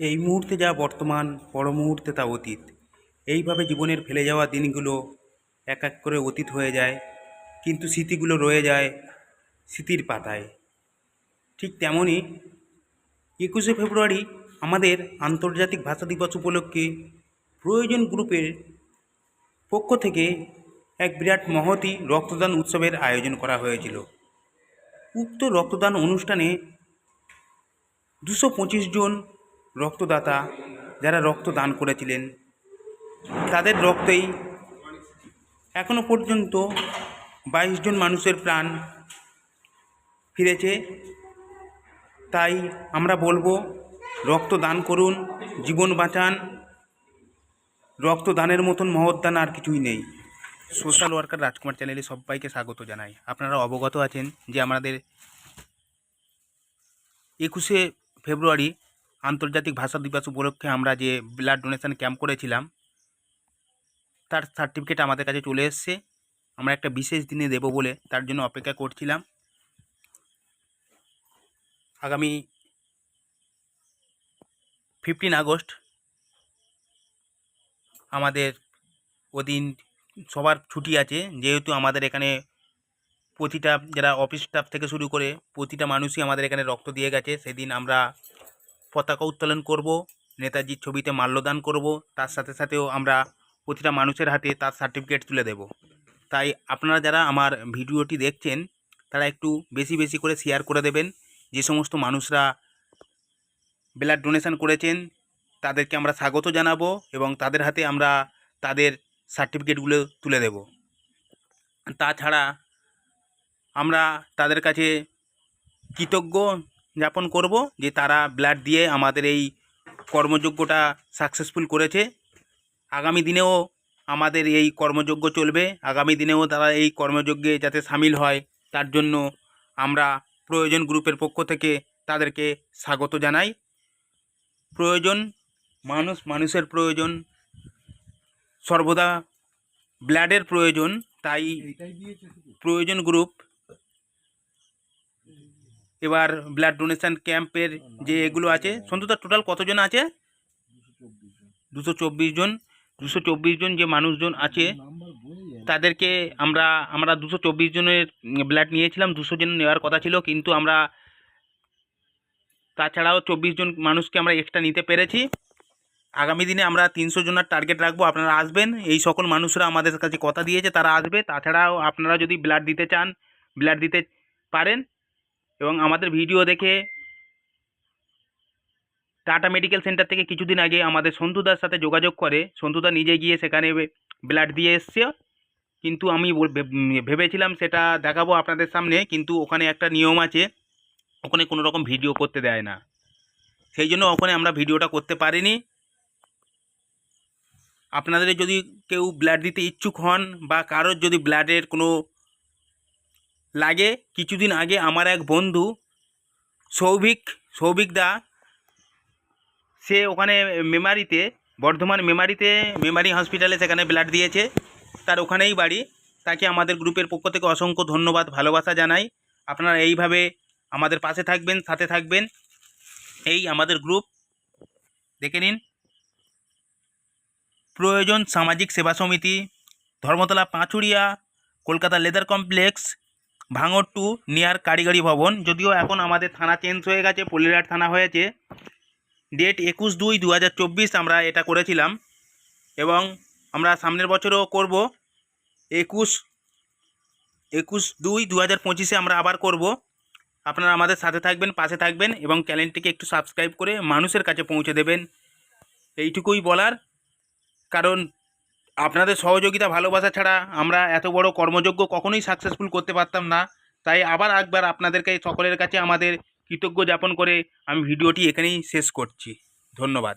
এই মুহূর্তে যা বর্তমান, পর মুহূর্তে তা অতীত। এইভাবে জীবনের ফেলে যাওয়া দিনগুলো এক এক করে অতীত হয়ে যায়, কিন্তু স্মৃতিগুলো রয়ে যায় স্মৃতির পাতায়। ঠিক তেমনই একুশে ফেব্রুয়ারি আমাদের আন্তর্জাতিক ভাষা দিবস উপলক্ষে প্রয়োজন গ্রুপের পক্ষ থেকে এক বিরাট মহতি রক্তদান উৎসবের আয়োজন করা হয়েছিল। উক্ত রক্তদান অনুষ্ঠানে দুশো পঁচিশ জন রক্তদাতা যারা রক্ত দান করেছিলেন, তাদের রক্তেই এখনও পর্যন্ত বাইশ জন মানুষের প্রাণ ফিরেছে। তাই আমরা বলব, রক্ত দান করুন, জীবন বাঁচান। রক্তদানের মতন মহৎ দান আর কিছুই নেই। সোশ্যাল ওয়ার্কার রাজকুমার চ্যানেলে সবাইকে স্বাগত জানাই। আপনারা অবগত আছেন যে আমাদের একুশে ফেব্রুয়ারি আন্তর্জাতিক ভাষা দিবস উপলক্ষে আমরা যে ব্লাড ডোনেশন ক্যাম্প করেছিলাম, তার সার্টিফিকেট আমাদের কাছে চলে এসছে। আমরা একটা বিশেষ দিনে দেব বলে তার জন্য অপেক্ষা করছিলাম। আগামী ফিফটিন আগস্ট আমাদের ওদিন সবার ছুটি আছে, যেহেতু আমাদের এখানে প্রতিটা, যারা অফিস স্টাফ থেকে শুরু করে প্রতিটা মানুষই আমাদের এখানে রক্ত দিয়ে গেছে। সেদিন আমরা পতাকা উত্তোলন করব, নেতাজির ছবিতে মাল্যদান করব, তার সাথে সাথেও আমরা প্রতিটা মানুষের হাতে তার সার্টিফিকেট তুলে দেব। তাই আপনারা যারা আমার ভিডিওটি দেখছেন, তারা একটু বেশি বেশি করে শেয়ার করে দেবেন। যে সমস্ত মানুষরা ব্লাড ডোনেশন করেছেন, তাদেরকে আমরা স্বাগত জানাব এবং তাদের হাতে আমরা তাদের সার্টিফিকেটগুলো তুলে দেব। তাছাড়া আমরা তাদের কাছে কৃতজ্ঞ জ্ঞাপন করব যে তারা ব্লাড দিয়ে আমাদের এই কর্মযজ্ঞটা সাকসেসফুল করেছে। আগামী দিনেও আমাদের এই কর্মযজ্ঞ চলবে। আগামী দিনেও তারা এই কর্মযজ্ঞে যাতে সামিল হয় তার জন্য আমরা প্রয়োজন গ্রুপের পক্ষ থেকে তাদেরকে স্বাগত জানাই। প্রয়োজন মানুষ মানুষের প্রয়োজন সর্বদা ব্লাডের প্রয়োজন তাই প্রয়োজন গ্রুপ এবার ব্লাড ডোনেশন ক্যাম্পের যে এগুলো আছে সন্তুদা টোটাল কতজন আছে? দুশো চব্বিশ জন। দুশো চব্বিশ জন যে মানুষজন আছে, তাদেরকে আমরা আমরা দুশো চব্বিশ জনের ব্লাড নিয়েছিলাম, দুশো জন নেওয়ার কথা ছিল, কিন্তু আমরা তাছাড়াও চব্বিশ জন মানুষকে আমরা এক্সট্রা নিতে পেরেছি। আগামী দিনে আমরা তিনশো জনের টার্গেট রাখব, আপনারা আসবেন, এই সকল মানুষরা আমাদের কাছে কথা দিয়েছে, তারা আসবে। তাছাড়াও আপনারা যদি ব্লাড দিতে চান ব্লাড দিতে পারেন এবং আমাদের ভিডিও দেখে টাটা মেডিকেল সেন্টার থেকে কিছুদিন আগে আমাদের সন্তুদার সাথে যোগাযোগ করে, সন্তুদা নিজে গিয়ে সেখানে ব্লাড দিয়ে এসছে। কিন্তু আমি ভেবেছিলাম সেটা দেখাবো আপনাদের সামনে, কিন্তু ওখানে একটা নিয়ম আছে, ওখানে কোনো রকম ভিডিও করতে দেয় না। সেই জন্য ওখানে আমরা ভিডিওটা করতে পারিনি। আপনাদের যদি কেউ ব্লাড দিতে ইচ্ছুক হন বা কারোর যদি ব্লাডের কোনো লাগে। কিছুদিন আগে আমার এক বন্ধু, সৌভিক সৌভিক দা, সে ওখানে মেমারিতে, বর্ধমান মেমারিতে, মেমারি হসপিটালে সেখানে ব্লাড দিয়েছে। তার ওখানেই বাড়ি। তাকে আমাদের গ্রুপের পক্ষ থেকে অসংখ্য ধন্যবাদ, ভালোবাসা জানাই। আপনারা এইভাবে আমাদের পাশে থাকবেন, সাথে থাকবেন। এই আমাদের গ্রুপ। দেখে নিন। প্রয়োজন সামাজিক সেবা সমিতি, Dharmatala Panchuria, Kolkata leather complex Bhangar to near কারিগরি ভবন। যদিও এখন আমাদের থানা চেঞ্জ হয়ে গেছে পল্লীরহাট থানা হয়েছে। ডেট একুশ দুই দু আমরা এটা করেছিলাম। এবং আমরা সামনের বছরও করব। একুশ একুশ দুই দু হাজার পঁচিশে আমরা আবার করব। আপনারা আমাদের সাথে থাকবেন, পাশে থাকবেন এবং চ্যানেলটিকে একটু সাবস্ক্রাইব করে মানুষের কাছে পৌঁছে দেবেন। এইটুকুই বলার। কারণ আপনাদের সহযোগিতা ভালোবাসা ছাড়া আমরা এত বড় কর্মযোগ্য কখনোই সাকসেসফুল করতে পারতাম না। তাই আবার একবার আপনাদেরকে, সকলের কাছে আমাদের কৃতজ্ঞ যাপন করে আমি ভিডিওটি এখানেই শেষ করছি। ধন্যবাদ।